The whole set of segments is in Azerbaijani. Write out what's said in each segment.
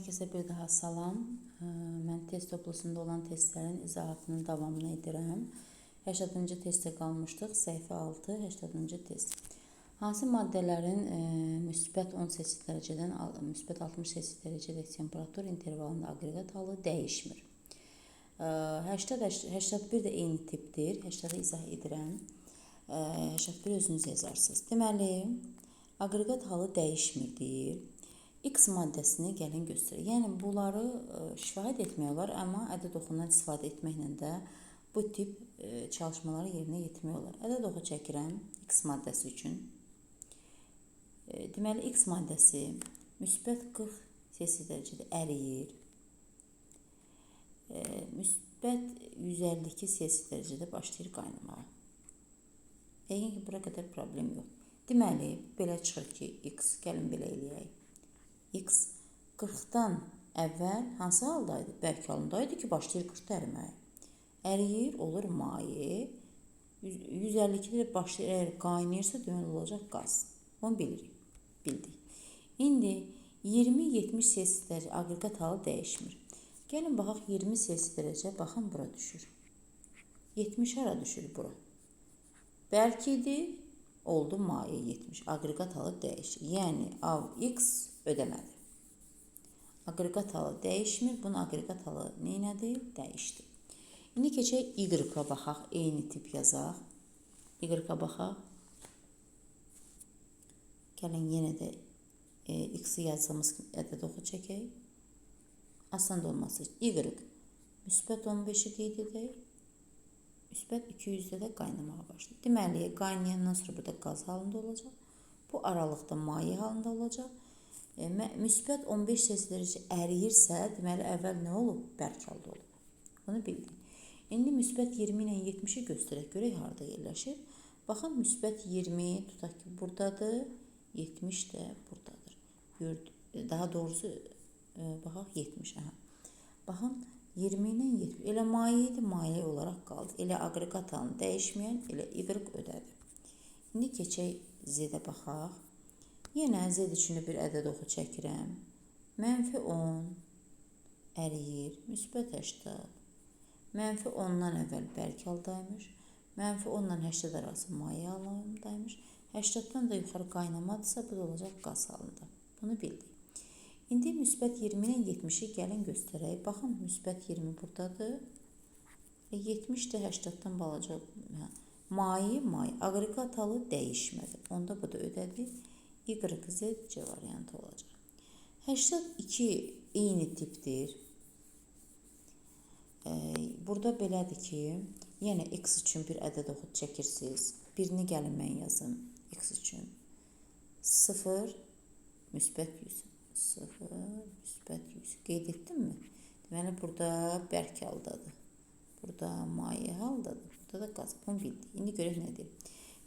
Hər kəsə bir daha salam. Mən test toplusunda olan testlərin izahatının davamını edirəm. 80-cı testdə qalmışdıq. Səhifə 6, 80-cı test. Hansı maddələrin ə, müsbət 10 Selsi dərəcədən müsbət 60 Selsi dərəcədək temperatur intervalında aqreqat halı dəyişmir? Ə, 80 81 də eyni tipdir. 80-ı izah edirəm. Ə, 81 özünüz yazarsınız. Deməli, aqreqat halı dəyişmir deyir. X maddəsini gəlin göstərək. Yəni bunları ə, şahid etmək olar, amma ədəd oxundan istifadə etməklə də bu tip ə, çalışmaları yerinə yetirmək olar. Ədəd oxu çəkirəm X maddəsi üçün. E, Deməli X maddəsi müsbət 40 Selsi dərəcədə əriyir. E, müsbət 152 Selsi dərəcədə başlayır qaynamağa. Yəqin ki, bura qədər problem yox. Deməli, belə çıxır ki, X gəlin belə eləyək. X 40-dan əvvəl hansı halda idi? Bərk halında idi ki, başlayır 40-da əriməyə. Əriyir, olur maye. 152-də başlayır, əgər qaynayırsa deməli olacaq qaz. Onu bilirik. Bildik. İndi 20-70 Selsi dərəcə aqreqat halı dəyişmir. Gəlin baxaq 20 Selsi dərəcə, baxın bura düşür. 70 hara düşür bura? Bərk idi, oldu maye 70. Aqreqat halı dəyişir. Yəni av X ödəmədi. Aqreqat halı dəyişmir. Bunun aqreqat halı neynədir? Dəyişdi. İndi keçək Y-a baxaq. Eyni tip yazaq. Y-a baxaq. Gəlin yenə də e, X-i yazdığımız kimi ədəd oxu çəkək. Asan da olması. Y müsbət 15-i qeyd edək. Müsbət 200-də də qaynamağa başlayır. Deməli, qaynayandan sonra burada qaz halında olacaq. Bu aralıqda maye halında olacaq. E, müsbət 15 Selsi dərəcə əriyirsə, deməli əvvəl nə olub? Bərk halda olub. Bunu bildik. İndi müsbət 20 ilə 70-i göstərək görək harda yerləşir. Baxın müsbət 20 tutaq ki, burdadır, 70 də burdadır. Gördük. Daha doğrusu e, baxaq 70. Aha. Baxın 20 ilə 70. Elə maye idi, maye olaraq qaldı. Elə aqreqat halını dəyişməyən elə Y ödədi. İndi keçək Z-də baxaq. Yenə Z üçün bir ədəd oxu çəkirəm. Mənfi 10 əriyir, müsbət 80. Mənfi 10-dan əvvəl bərk haldaymış. Mənfi 10 ilə 80 arası maye halındaymış. 80-dan da yuxarı qaynamadısa, bu da olacaq qaz halında. Bunu bildik. İndi müsbət 20 ilə 70-i gəlin göstərək. Baxın, müsbət 20 burdadır. E, 70 də 80-dan balaca hə, maye, maye. Aqreqat halı dəyişmədi. Onda bu da ödədi. Y, Z C variantı olacaq. 82 eyni tipdir. E, burada belədir ki, yenə x üçün bir ədəd oxu çəkirsiniz. Birini gəlin mən yazım x üçün. 0 müsbət 100. 0 müsbət 100. Qeyd etdimmi? Deməli burada bərk haldadır. Burada maye haldadır. Burada da qaz. Bunu bildik. İndi görək nədir?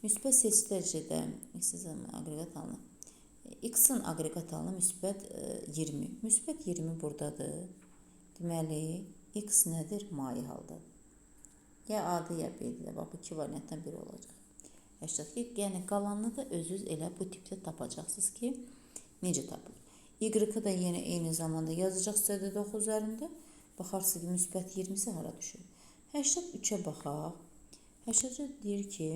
Müsbət seçki dərəcədə x-in aqreqat halını x-in aqreqat halını müsbət e, 20. Müsbət 20 burdadır. Deməli x nədir? Maye haldadır. Ya A-dır, ya B-dir. Bax bu iki variantdan biri olacaq. 82. Yəni qalanını da özünüz elə bu tipdə tapacaqsınız ki, necə tapılır. Y-ı da yenə eyni zamanda yazacaqsınız ədəd oxu üzərində. Baxarsınız ki, müsbət 20-si hara düşür? 83-ə baxaq. 83 deyir ki,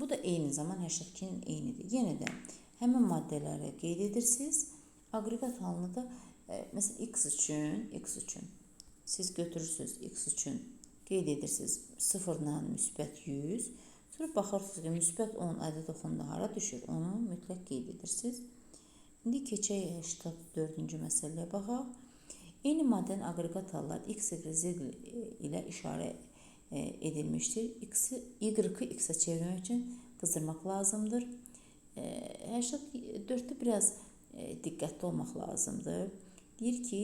bu da eyni zaman 82-nin eynidir. Yenə də həmin maddələri qeyd edirsiniz. Aqreqat halını da e, məsələn x üçün, x üçün siz götürürsüz x üçün qeyd edirsiniz 0 ilə müsbət 100. Sonra baxırsınız ki, müsbət 10 ədəd oxunda hara düşür? Onu mütləq qeyd edirsiniz. İndi keçək 84-cü məsələyə baxaq. Eyni maddənin aqreqat halları x, y, z ilə işarə e, edilmişdir. X-i y-ı x-ə çevirmək üçün qızdırmaq lazımdır. 84-də biraz e, diqqətli olmaq lazımdır. Deyir ki,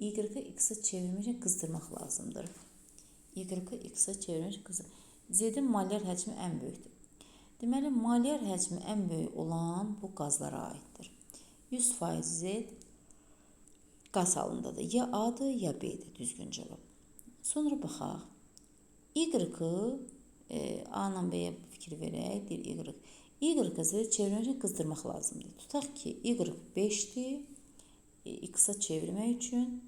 y-ı x-ə çevirmək üçün qızdırmaq lazımdır. Y-ı x-ə çevirmək üçün qızdırmaq. Z-in molyar həcmi ən böyükdür. Deməli, molyar həcmi ən böyük olan bu qazlara aiddir. 100% Z qaz halındadır. Ya A-dır, ya B-dir düzgün cavab. Sonra baxaq. Y-ı e, A-la B-yə fikir verək. Deyir Y. Y qızı çevirmək qızdırmaq lazımdır. Tutaq ki, Y 5-dir, e, x-a çevirmək üçün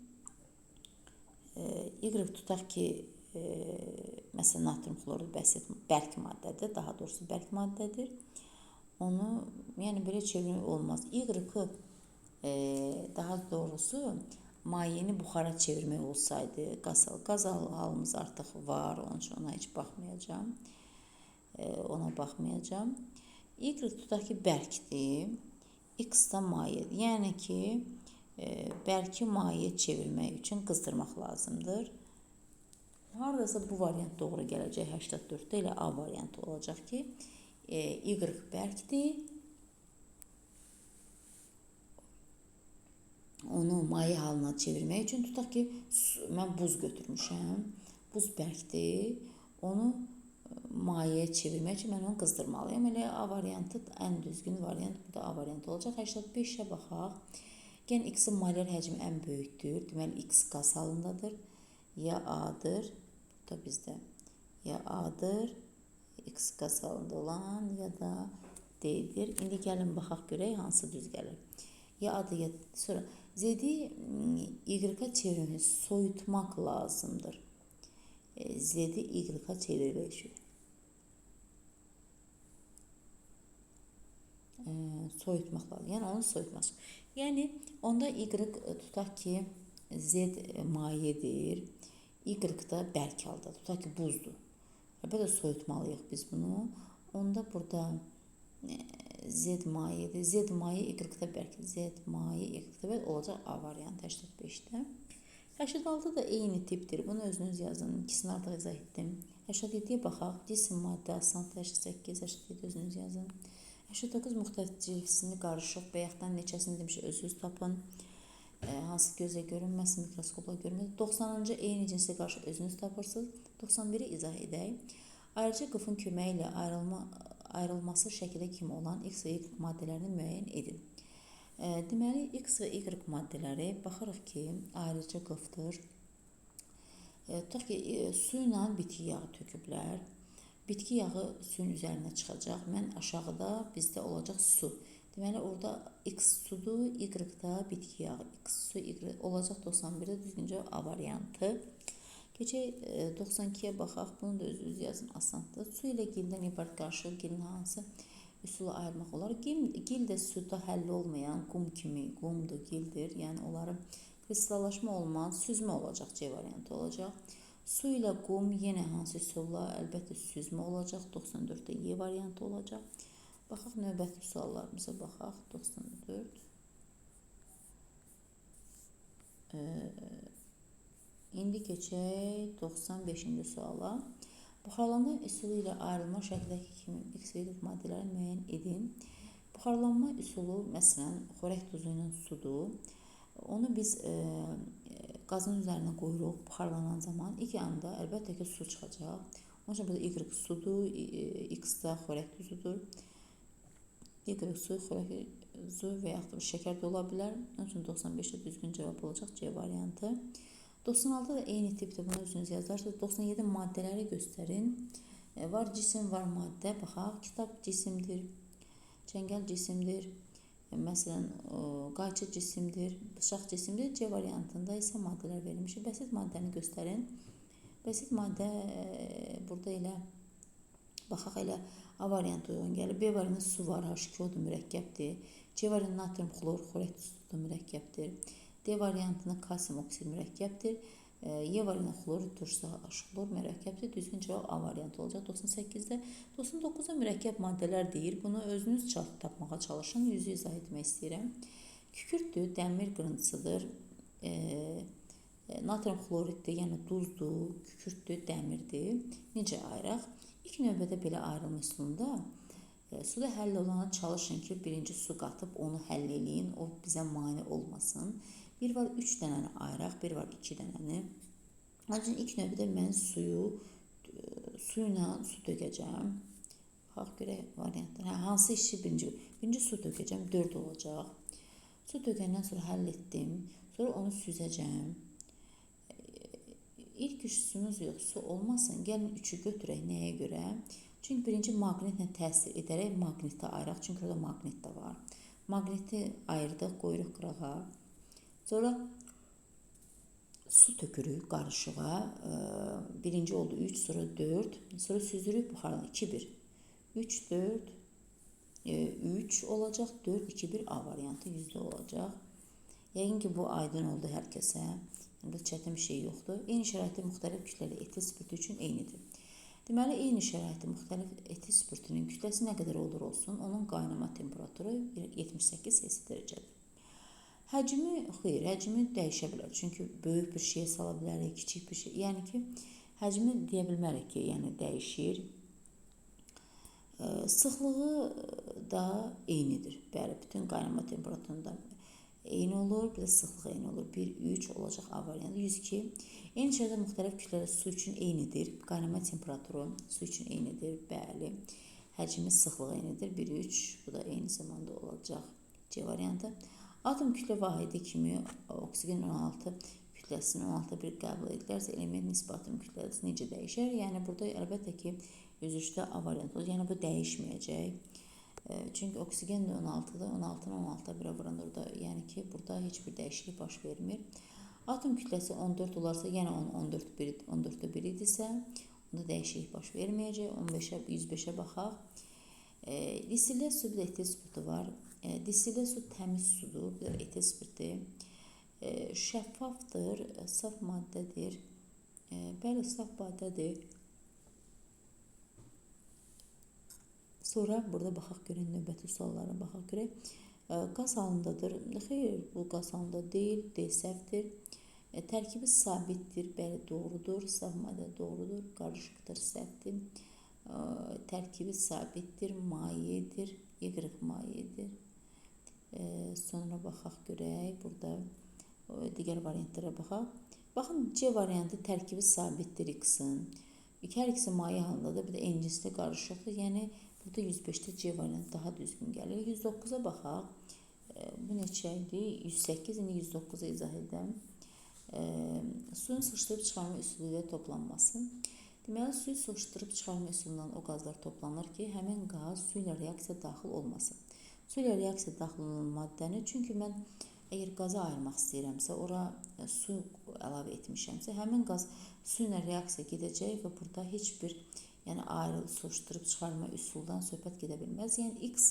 e, y tutaq ki, e, məsələn natrium xloru bəsit bərk maddədir, daha doğrusu bərk maddədir. Onu yəni belə çevirmək olmaz. Y-ı e, daha doğrusu mayeni buxara çevirmək olsaydı, qaz, qaz halımız artıq var, onun üçün ona heç baxmayacağam. E, ona baxmayacağam. Y tutaq ki, bərkdir. X da mayedir. Yəni ki, e, bərki maye çevirmək üçün qızdırmaq lazımdır. Hardasa bu variant doğru gələcək 84-də elə A variantı olacaq ki, e, Y bərkdir. Onu maye halına çevirmək üçün tutaq ki, mən buz götürmüşəm. Buz bərkdir. Onu mayeyə çevirmək üçün mən onu qızdırmalıyam. Elə A variantı ən düzgün variant bu da A variantı olacaq. 85-ə baxaq. Gen x-in molar həcmi ən böyükdür. Deməli x qaz halındadır. Ya A-dır. Bu da bizdə ya A-dır. X qaz halında olan ya da D-dir. İndi gəlin baxaq görək hansı düz gəlir. Ya A-dır ya sonra Z-i Y-ə çevirmək, soyutmaq lazımdır. Z-i Y-ə çevirmək. E, soyutmaq lazım. Yəni onu soyutmaq. Yəni onda y tutaq ki z mayedir. Y da bərk halda. Tutaq ki buzdur. Əlbəttə soyutmalıyıq biz bunu. Onda burada e, z mayedir. Z maye y da bərk. Z maye y da bərk olacaq A variantı 85-də. 86 da eyni tipdir. Bunu özünüz yazın. İkisini artıq izah etdim. 87-yə baxaq. Cisim maddə, asant 88, 87 özünüz yazın. 89 müxtəlif cildisini qarışıq da neçəsini demişik özünüz tapın. E, hansı gözə görünməsin, mikroskopla görünməsin. 90-cı eyni cinslə qarşı özünüz tapırsınız. 91-i izah edək. Ayrıca qıfın köməyi ilə ayrılma ayrılması şəkildə kimi olan X və Y maddələrini müəyyən edin. E, deməli X və Y maddələri baxırıq ki, ayrıca qıfdır. E, tutaq ki, e, su ilə bitki yağı töküblər. Bitki yağı suyun üzərinə çıxacaq. Mən aşağıda bizdə olacaq su. Deməli orada x sudur, y-da bitki yağı. X su, y olacaq 91-də düzgün cavab A variantı. Keçək 92-yə e, baxaq. Bunu da özünüz yazın asandır. Su ilə gildən ibarət qarışıq gilin hansı üsulu ayırmaq olar? Gil, gil də suda həll olmayan qum kimi qumdur, gildir. Yəni onların kristallaşma olmaz, süzmə olacaq C variantı olacaq. Su ilə qum yenə hansı üsulla? Əlbəttə süzmə olacaq. 94-də Y variantı olacaq. Baxaq növbəti suallarımıza baxaq. 94. Ee, indi keçək 95-ci suala. Buxarlanma üsulu ilə ayrılma şəklindəki kimi X və Y maddələri müəyyən edin. Buxarlanma üsulu məsələn xörək duzu ilə sudur. Onu biz e, qazın üzərinə qoyuruq buxarlanan zaman ilk anda əlbəttə ki, su çıxacaq. Onun üçün burada Y sudur, X da xörək duzudur. Y su, xörək duzu və yaxud da şəkər də ola bilər. Onun üçün 95-də düzgün cavab olacaq C variantı. 96 da eyni tipdir. Bunu özünüz yazarsınız. 97 maddələri göstərin. E, var cisim, var maddə. Baxaq, kitab cisimdir. Çəngəl cisimdir. Məsələn, qayçı cisimdir, bıçaq cisimdir. C variantında isə maddələr verilmişdir. Bəsit maddəni göstərin. Bəsit maddə e, burada elə baxaq elə A variantı uyğun gəlir. B variantında su var, H2O-dur, mürəkkəbdir. C variantında natrium xlor, xlorid tutudur, mürəkkəbdir. D variantında kalsium oksid mürəkkəbdir. Y variantı xlor turşsa xlor mürəkkəbdir. Düzgün cavab A variantı olacaq. 98-də 99-da mürəkkəb maddələr deyir. Bunu özünüz tapmağa çalışın. Yüzü izah etmək istəyirəm. Kükürdür, dəmir qırıntısıdır. E, e, natrium xloriddir, yəni duzdur, kükürdür, dəmirdir. Necə ayıraq? İlk növbədə belə ayrılma üsulunda e, suda həll olana çalışın ki, birinci su qatıb onu həll eləyin. O bizə mane olmasın. Bir var 3 dənəni ayıraq, bir var 2 dənəni. Ancaq ilk növbədə mən suyu su ilə su tökəcəm. Bax görək variantlar. Hə, hansı işi birinci? Birinci su tökəcəm, 4 olacaq. Su tökəndən sonra həll etdim. Sonra onu süzəcəm. İlk üstümüz yox, su olmasın. Gəlin 3-ü götürək nəyə görə? Çünki birinci maqnitlə təsir edərək maqnitə ayıraq. Çünki orada maqnit də var. Maqniti ayırdıq, qoyuruq qırağa. Sonra su tökürük qarışığa. E, birinci oldu 3, sonra 4. Sonra süzürüb buxarına 2 1. 3 4 e, 3 olacaq. 4 2 1 A variantı yüzdə olacaq. Yəqin ki, bu aydın oldu hər kəsə. Yəni bu çətin bir şey yoxdur. Eyni şəraitdə müxtəlif kütləli etil spirti üçün eynidir. Deməli, eyni şəraitdə müxtəlif etil spirtinin kütləsi nə qədər olur olsun, onun qaynama temperaturu 78 Selsi dərəcədir. Həcmi, xeyr, həcmi dəyişə bilər. Çünki böyük bir şeyə sala bilərik, kiçik bir şey. Yəni ki, həcmi deyə bilmərik ki, yəni dəyişir. Sıxlığı da eynidir. Bəli, bütün qaynama temperaturunda eyni olur, bir də sıxlıq eyni olur. 1 3 olacaq A variantı. 102. Eyni şəkildə müxtəlif kütlədə su üçün eynidir. Qaynama temperaturu su üçün eynidir. Bəli. Həcmi, sıxlığı eynidir. 1 3. Bu da eyni zamanda olacaq. C variantı. Atom kütlə vahidi kimi oksigen 16 kütləsini 16 bir qəbul edilərsə element nisbi atom kütləsi necə dəyişər? Yəni burada əlbəttə ki, 103-də A variantı olur. Yəni bu dəyişməyəcək. E, çünki oksigen də 16-da, 16-nı 16-da birə vurulur da. Yəni ki, burada heç bir dəyişiklik baş vermir. Atom kütləsi 14 olarsa, yəni 14 1 14-də 1 idisə, onda dəyişiklik baş verməyəcək. 15-ə 105-ə baxaq. E, Disillə su bir də etil sputu var. E, Disillə su təmiz sudur, bir də etil spirti. E, şəffafdır, saf maddədir. E, bəli, saf maddədir. Sonra burada baxaq görək növbəti suallara baxaq görək. E, qaz halındadır. Xeyr, bu qaz halında deyil, D səhvdir. E, tərkibi sabitdir, bəli, doğrudur. Saf maddə doğrudur, qarışıqdır, səhvdir. E, tərkibi sabitdir, mayedir, Y mayedir. Sonra baxaq görək. Burada digər variantlara baxaq. Baxın C variantı tərkibi sabitdir X-in. Hər ikisi maye halındadır. Bir də encisli qarışıqdır. Yəni burada 105-də C variantı daha düzgün gəlir. 109-a baxaq. Bu neçə idi? 108, indi 109-a izah edəm. E, suyun sıxışdırıb çıxarma üsulu ilə toplanması. Deməli, suyu sıxışdırıb çıxarma üsulundan o qazlar toplanır ki, həmin qaz su ilə reaksiya daxil olmasın. Su ilə reaksiya daxil olan maddəni, çünki mən əgər qazı ayırmaq istəyirəmsə, ora su əlavə etmişəmsə, həmin qaz su ilə reaksiya gedəcək və burada heç bir yəni ayrı soruşdurub çıxarma üsuldan söhbət gedə bilməz. Yəni X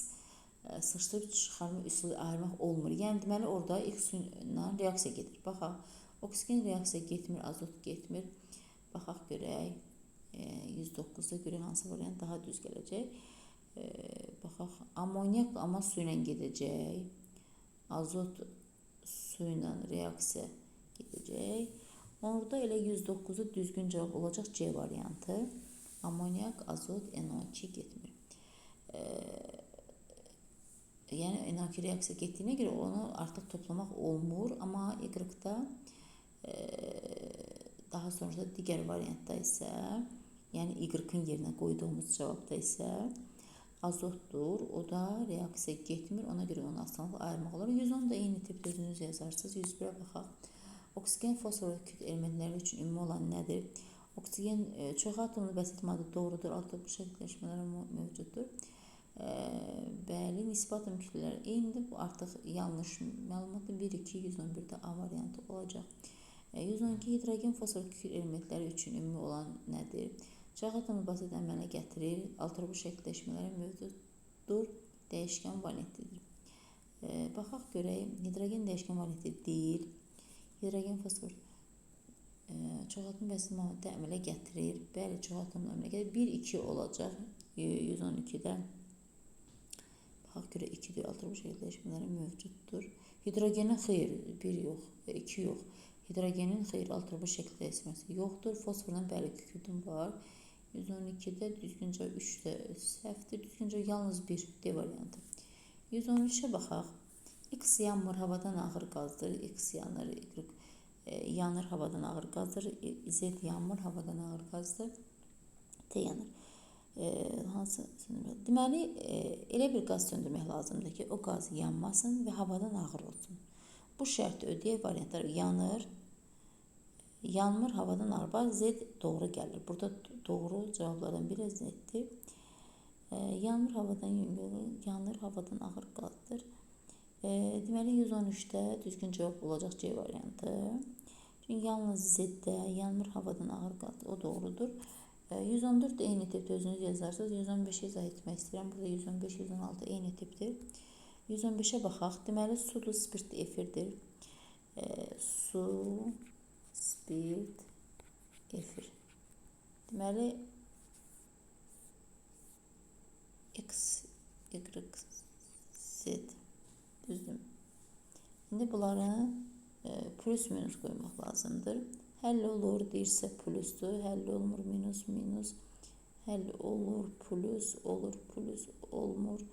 e, sıxışdırıb çıxarma üsulu ayırmaq olmur. Yəni deməli orada X ilə reaksiya gedir. Baxaq, oksigen reaksiya getmir, azot getmir. Baxaq görək. 109-da e, görək hansı variant daha düz gələcək. Baxaq, amonyak amma su ilə gedəcək. Azot su ilə reaksiya gedəcək. Orada elə 109-u düzgün cavab olacaq C variantı. Amonyak, azot, NO2 getmir. E, yəni NO2 reaksiya getdiyinə görə onu artıq toplamaq olmur, amma Y-da e, daha sonra digər variantda isə, yəni Y-in yerinə qoyduğumuz cavabda isə azotdur. O da reaksiya getmir. Ona görə onu asanlıqla ayırmaq olar. 110 da eyni tipdə özünüz yazarsınız. 101-ə baxaq. Oksigen, fosfor elementləri üçün ümumi olan nədir? Oksigen e, çox atomlu bəsit maddə doğrudur. Altda bu şəkilləşmələr mövcuddur. E, bəli, nisbi atom kütlələri eynidir. Bu artıq yanlış məlumatdır. 1 2 111-də A variantı olacaq. E, 112 hidrogen, fosfor, elementləri üçün ümumi olan nədir? Atomu basit əmələ gətirir. Altrobu şəkilləşmələri mövcuddur. Dəyişkən valentlidir. E, baxaq görək. Hidrogen dəyişkən valentli deyil. Hidrogen fosfor e, çox atom basit maddə əmələ gətirir. Bəli, çox atom əmələ gətirir. 1 2 olacaq 112-də. Baxaq görə 2-dir. Altrobu şəkilləşmələri mövcuddur. Hidrogenin xeyr, 1 yox, 2 yox. Hidrogenin xeyr, altrobu şəkilləşməsi yoxdur. Fosforun bəli kükürdün var. 112-də düzgüncə 3-də səhvdir. Düzgüncə yalnız 1 D variantı. 113-ə baxaq. X yanmır, havadan ağır qazdır. X yanır, Y e, yanır, havadan ağır qazdır. Z yanmır, havadan ağır qazdır. T yanır. E, hansı deməli e, elə bir qaz söndürmək lazımdır ki, o qaz yanmasın və havadan ağır olsun. Bu şərti ödəyək variantlar yanır, yanmır, havadan. Bax Z doğru gəlir. Burada doğru cavablardan biri Z-dir. E, yanmır havadan yüngül, yanır havadan ağır qazdır. E, deməli 113-də düzgün cavab olacaq C variantı. Çünki yalnız Z-də yanmır havadan ağır qat o doğrudur. E, 114 eyni tipdə özünüz yazarsınız. 115-i izah etmək istəyirəm. Burada 115, 116 eyni tipdir. 115-ə baxaq. Deməli sudur, spirtli efirdir. E, su, spirt, efir. Deməli x, y, z düzdür. İndi bunları e, plus minus qoymaq lazımdır. Həll olur deyirsə plusdur, həll olmur minus minus, həll olur plus olur plus olmur,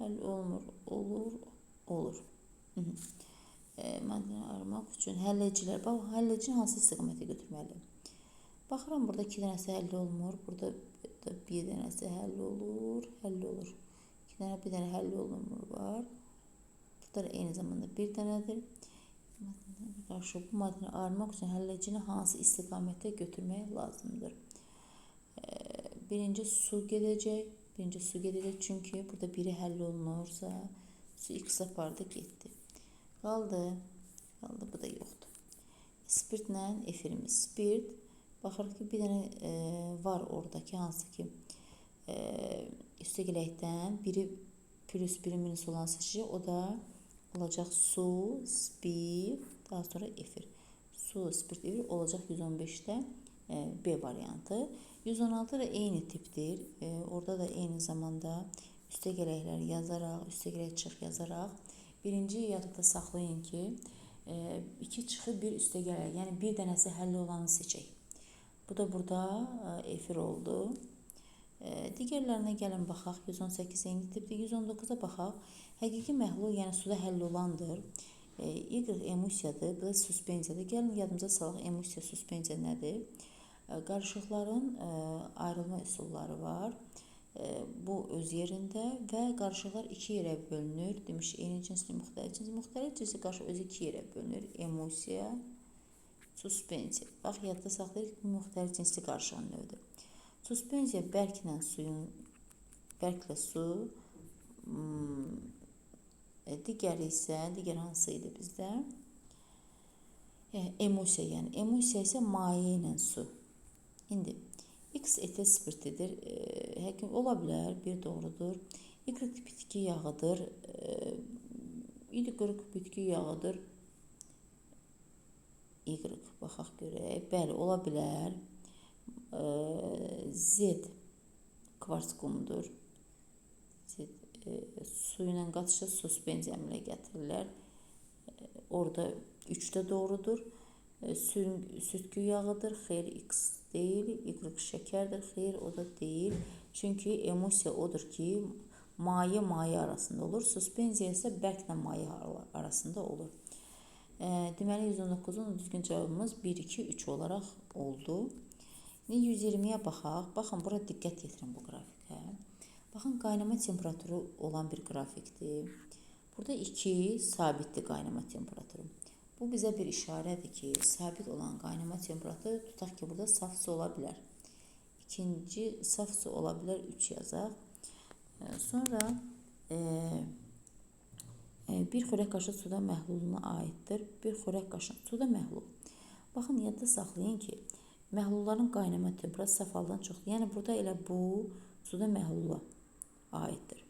həll olmur olur. Üçün həllecilər, bax həllecini hansı istiqamətə götürməliyim? Baxıram burada 2 dənəsi həll olmur, burada da bir dənəsi həll olur, həll olur. 2 dənə bir dənə həll olunmur var. Burada eyni zamanda bir dənədir. Qarşı bu maddəni ayırmaq üçün həllecini hansı istiqamətə götürmək lazımdır? Birinci su gedəcək. Birinci su gedəcək çünki burada biri həll olunursa su x apardı getdi. Qaldı. Qaldı bu da yoxdur. Spirtlə efirimiz. Spirt baxırıq ki, bir dənə e, var oradakı hansı ki e, üstəgələkdən biri plus biri minus olan seçəcək. O da olacaq su, spirt, daha sonra efir. Su, spirt, efir olacaq 115-də e, B variantı. 116 da eyni tipdir. E, orada da eyni zamanda üstə gələklər yazaraq, üstə gələk çıx yazaraq birinci yadda saxlayın ki, e, iki çıxı bir üstə gələk. Yəni bir dənəsi həll olanı seçək. Bu da burada efir oldu. Digərlərinə gəlin baxaq. 118 eyni tipdir. 119-a baxaq. Həqiqi məhlul, yəni suda həll olandır. Y emulsiyadır, bu da suspenziyadır. Gəlin yadımıza salaq, emulsiya, suspenziya nədir? Qarışıqların ayrılma üsulları var. Bu öz yerində və qarışıqlar iki yerə bölünür. Demiş, eyni cinsli, müxtəlif cinsli. Müxtəlif cinsli qarışıq özü iki yerə bölünür. Emulsiya, suspenziya. Bax, yadda saxlayırıq ki, müxtəlif cinsli qarışığın növüdür. Suspenziya bərklə suyun, bərklə su, digəri isə, digər hansı idi bizdə? Emulsiya, yəni emulsiya isə maye ilə su. İndi X etil spirtidir. Həkim ola bilər, bir doğrudur. Y bitki yağıdır. Y bitki yağıdır. Y baxaq görək. Bəli, ola bilər. Z kvarts qumudur. Z e, su ilə qatışa suspenziya əmələ gətirirlər. E, orada 3 doğrudur. Sütkü yağıdır. Xeyr, X deyil. Y şəkərdir. Xeyr, o da deyil. Çünki emulsiya odur ki, maye maye arasında olur. Suspenziya isə bərklə maye arasında olur. E, deməli 119-un düzgün cavabımız 1 2 3 olaraq oldu. İndi 120-yə baxaq. Baxın, bura diqqət yetirin bu qrafikə. Baxın, qaynama temperaturu olan bir qrafikdir. Burada 2 sabitdir qaynama temperaturu. Bu bizə bir işarədir ki, sabit olan qaynama temperaturu tutaq ki, burada saf su ola bilər. İkinci saf su ola bilər 3 yazaq. Sonra e, e, bir xörək qaşığı suda məhluluna aiddir. Bir xörək qaşığı suda məhlul. Baxın, yadda saxlayın ki, Məhlulların qaynama temperaturu saf haldan çoxdur. Yəni burada elə bu suda məhlula aiddir.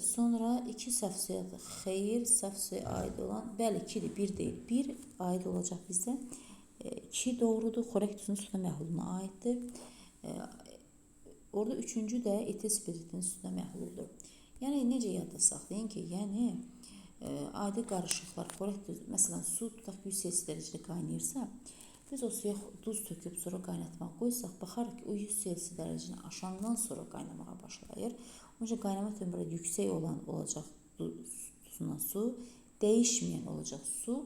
Sonra 2 saf suya xeyir, saf suya aid olan, bəli 2-dir, 1 deyil. 1 aid olacaq bizdə. 2 e, doğrudur. Xorək duzunun suda məhluluna aiddir. Orada üçüncü də etil spiritin suda məhluldur. Yəni necə yadda saxlayın ki, yəni e, adi qarışıqlar, xorək duz, məsələn, su tutaq ki 100 Selsi dərəcədə qaynayırsa, Biz o suya duz töküb sonra qaynatmağa qoysaq, baxarıq ki, o 100 Selsi dərəcəni aşandan sonra qaynamağa başlayır. Onun qaynama temperaturu yüksək olan olacaq duzla su, dəyişməyən olacaq su,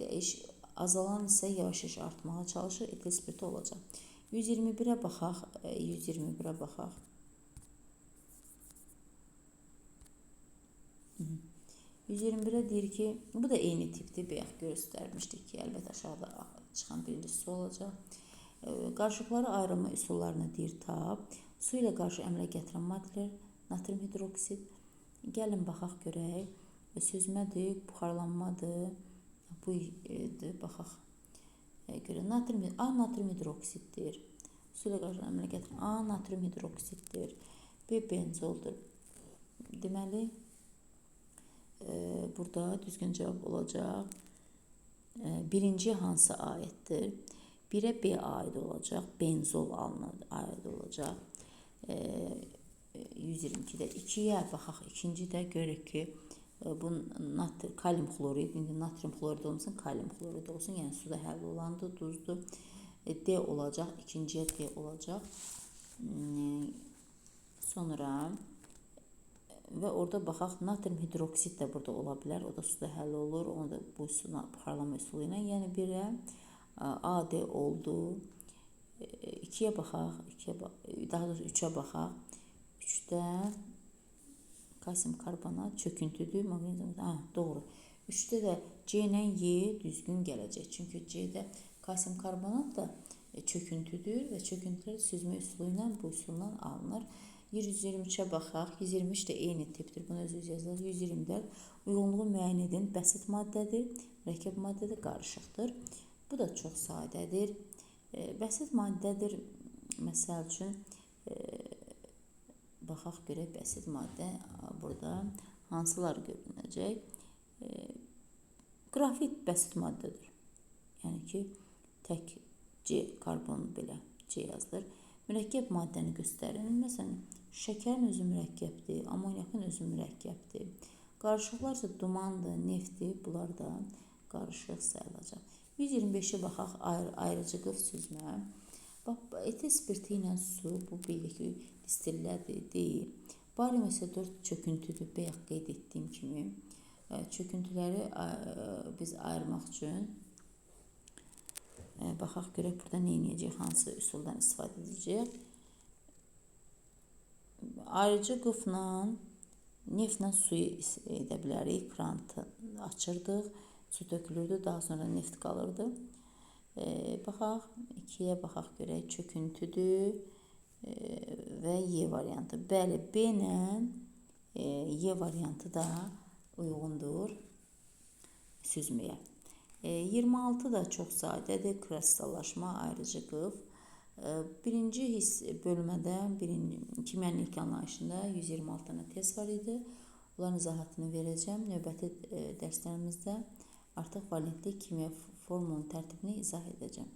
dəyiş azalan isə yavaş-yavaş artmağa çalışır, etil spirti olacaq. 121-ə baxaq, 121-ə e, baxaq. 121-ə deyir ki, bu da eyni tipdir, bayaq göstərmişdik ki, əlbəttə aşağıda çıxan birincisi olacaq. Qarışıqları ayırma üsullarını deyir tap. Su ilə qarşı əmələ gətirən maddələr natrium hidroksid. Gəlin baxaq görək. süzmədir, buxarlanmadır. Bu edir, baxaq. E, görə natrium A natrium hidroksiddir. Su ilə qarşılanan əmələ gətirən A natrium hidroksiddir. B benzoldur. Deməli, e, burada düzgün cavab olacaq. E, birinci hansı ayətdir? 1-ə B aid olacaq, benzol alınır, aid olacaq. E, 122-də 2-yə baxaq, ikincidə görək ki, e, bu natr kalium xlorid, indi natrium xlorid olmasın, kalium xlorid olsun. Yəni suda həll olandır, duzdur. E, D olacaq, ikinciyə D olacaq. Sonra və orada baxaq natrium hidroksid də burada ola bilər. O da suda həll olur. Onu da bu suna buxarlama üsulu ilə. Yəni 1-ə AD oldu. 2-yə baxaq, 2-yə daha doğrusu 3-ə baxaq. 3-də kalsium karbonat çöküntüdür, maqnezium. Ha, doğru. 3-də də C ilə Y düzgün gələcək. Çünki C-də kalsium karbonat da çöküntüdür və çöküntülər süzmə üsulu ilə bu üsuldan alınır. 123-ə baxaq. 123 də eyni tipdir. Bunu öz-öz yazılır. 124 uyğunluğu müəyyən edin. Bəsit maddədir, mürəkkəb maddədir, qarışıqdır. Bu da çox sadədir. E, bəsit maddədir. Məsəl üçün e, baxaq görək bəsit maddə burada hansılar görünəcək. E, qrafit bəsit maddədir. Yəni ki, tək C karbon belə C yazılır. Mürəkkəb maddəni göstərin. Məsələn, Şəkərin özü mürəkkəbdir, amoniakın özü mürəkkəbdir. Qarışıqlar isə dumandır, neftdir. Bunlar da qarışıq sayılacaq. 125-ə baxaq ayrı ayrıcı qıf Bax, etil spirti ilə su bu bilik distillədir, deyil. Barium isə 4 çöküntüdür, bayaq qeyd etdiyim kimi. Çöküntüləri biz ayırmaq üçün baxaq görək burada nə edəcək, hansı üsuldan istifadə edəcək. Ayrıca qıfla neftlə suyu edə bilərik. Krantı açırdıq, su tökülürdü, daha sonra neft qalırdı. E, baxaq, 2-yə baxaq görək çöküntüdür e, və Y variantı. Bəli, B ilə e, Y variantı da uyğundur süzməyə. E, 26 da çox sadədir, kristallaşma, ayrıcı qıf. Birinci hiss bölmədə, birinci kimyanın ilk anlayışında 126 dənə test var idi. Onların izahatını verəcəm. Növbəti dərslərimizdə artıq valentli kimya formulunun tərtibini izah edəcəm.